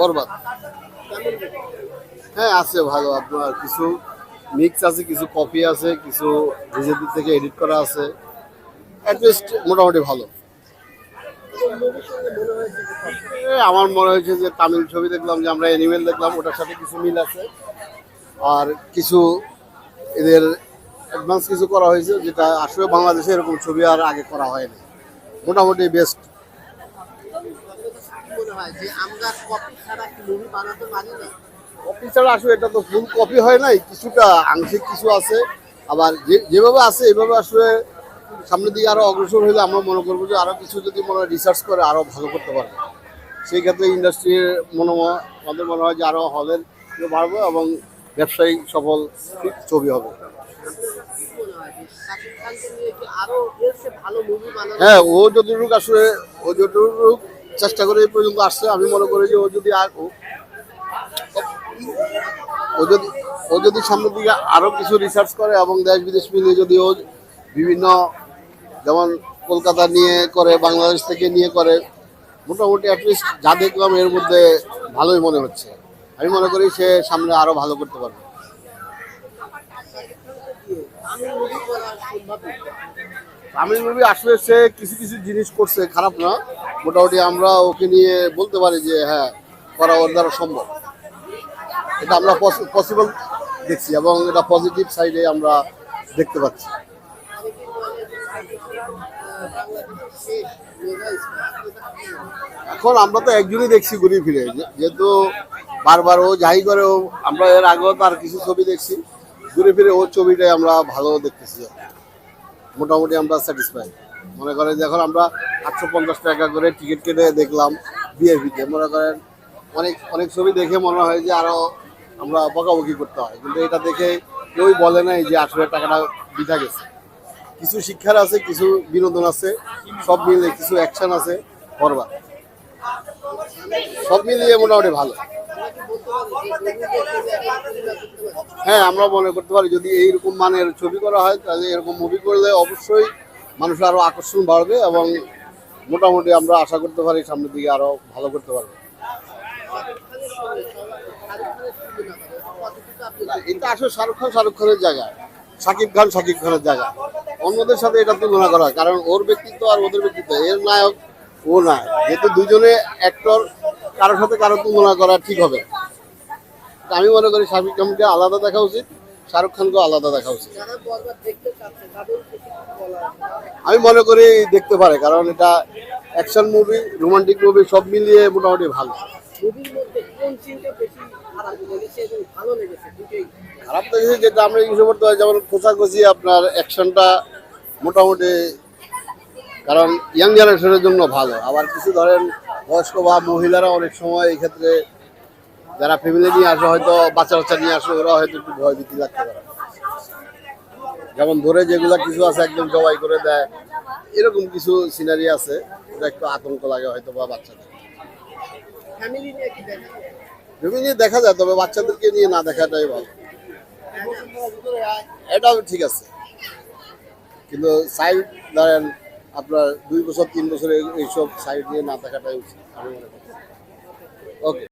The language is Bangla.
বরবাদ। হ্যাঁ আছে ভালো। আপনার কিছু মিক্স আছে, কিছু কপি আছে, কিছু বিজেপি থেকে এডিট করা আছে। অ্যাটলিস্ট মোটামুটি ভালো। আমার মনে হয়েছে যে তামিল ছবি দেখলাম, যে আমরা অ্যানিমেল দেখলাম, ওটার সাথে কিছু মিল আছে। আর কিছু এদের অ্যাডভান্স কিছু করা হয়েছে, যেটা আসলে বাংলাদেশে এরকম ছবি আর আগে করা হয়নি। মোটামুটি বেস্ট মনে হয় যে আমরা কপি ছাড়া কি মুভি বানাতে পারি না? কপি ছাড়া আসলে এটা তো ফুল কপি হয় নাই কিছুটা আংশিক কিছু আছে। আবার যে- যেভাবে আছে এইভাবে আসলে সামনের দিকে আরও অগ্রসর হলে আমরা মনে করব যে আরও কিছু যদি মনে হয় রিসার্চ করে আরও ভালো করতে পারবে। সেই ক্ষেত্রে ইন্ডাস্ট্রির মনে আমাদের মনে হয় যে আরও হলের বাড়বে এবং ব্যবসায়িক সফল ছবি হবে। হ্যাঁ ও যতটুকু আসলে ও যতটুকু চেষ্টা করে এই পর্যন্ত আসছে। আমি মনে করি যে ও যদি আর ও- যদি ও যদি সামনের দিকে আরও কিছু রিসার্চ করে এবং দেশ বিদেশ মিলিয়ে যদি ও বিভিন্ন যেমন কলকাতা নিয়ে করে, বাংলাদেশ থেকে নিয়ে করে, মোটামুটি অ্যাটলিস্ট যা দেখলাম এর মধ্যে ভালোই মনে হচ্ছে। আমি মনে করি সে সামনে আরও ভালো করতে পারবে। তামিল মুভি আসলে সে কিছু কিছু জিনিস করছে, খারাপ না। মোটামুটি আমরা ওকে নিয়ে বলতে পারি যে হ্যাঁ করা ওর দ্বারা সম্ভব। এটা আমরা পসিবল দেখছি এবং এটা পজিটিভ সাইডে আমরা দেখতে পাচ্ছি? এখন আমরা তো একজনই দেখছি ঘুরে ফিরে। যেহেতু বারবার ও যাই করে ও, আমরা এর আগেও তার কিছু ছবি দেখছি। ঘুরে ফিরে ওর ছবিটাই আমরা ভালো দেখতেছি। মোটামুটি আমরা স্যাটিসফাই মনে করেন যে এখন আমরা আটশো পঞ্চাশ টাকা করে টিকিট কেটে দেখলাম বিএফিতে মনে করেন, অনেক অনেক ছবি দেখে মনে হয় যে আরও আমরা বকাবকি করতে হয়। কিন্তু এটা দেখে কেউই বলে নাই যে আসলে টাকাটা বিঠা গেছে। কিছু শিক্ষার আছে, কিছু বিনোদন আছে, সব মিলে কিছু অ্যাকশন আছে, বরবাদ। সব মিলিয়ে মোটামুটি ভালো। হ্যাঁ আমরা মনে করতে পারি যদি এইরকম মানের ছবি করা হয়, তাহলে এরকম মুভি করলে অবশ্যই মানুষের আরও আকর্ষণ বাড়বে এবং মোটামুটি আমরা আশা করতে পারি সামনের দিকে আরও ভালো করতে পারবে। শাকিব এটা আসলে শাহরুখ খান শাহরুখ খানের জায়গা। সাকিব খান সাকিব খানের জায়গা। অন্যদের সাথে এটা তুলনা করা কারণ ওর ব্যক্তিত্ব আর ওদের ব্যক্তিত্ব, এর নায়ক ও না যেহেতু দুজনে অ্যাক্টর কারোর সাথে কারও তুলনা করা ঠিক হবে। আমি মনে করি শাকিব খানকে আলাদা দেখা উচিত। শাহরুখ খানকেও আলাদা দেখা উচিত। আমি মনে করি দেখতে পারে কারণ এটা অ্যাকশন মুভি রোমান্টিক মুভি সব মিলিয়ে মোটামুটি ভালো। খারাপ লেগেছে যেটা আমরা ইউজ করতে হয় যেমন খোঁচাখুচি আপনার অ্যাকশনটা মোটামুটি কারণ ইয়াং জেনারেশনের জন্য ভালো। আবার কিছু ধরেন বয়স্ক বা মহিলারা অনেক সময় এই ক্ষেত্রে যারা ফ্যামিলি নিয়ে আসে হয়তো বাচ্চা বাচ্চা নিয়ে আসে ওরা হয়তো একটু ভয় ভীতি লাগতে পারে। যেমন ধরে যেগুলা কিছু আছে একদম জবাই করে দেয় এরকম কিছু সিনারি আছে ওটা একটু আতঙ্ক লাগে হয়তো বা বাচ্চাদের। ফ্যামিলি দেখা যায়? তবে বাচ্চাদেরকে নিয়ে না দেখাটাই ভালো। এটাও ঠিক আছে। কিন্তু সাইড ধরেন আপনার দুই বছর তিন বছর এইসব সাইড নিয়ে না দেখাটাই উচিত আমি মনে করি। ওকে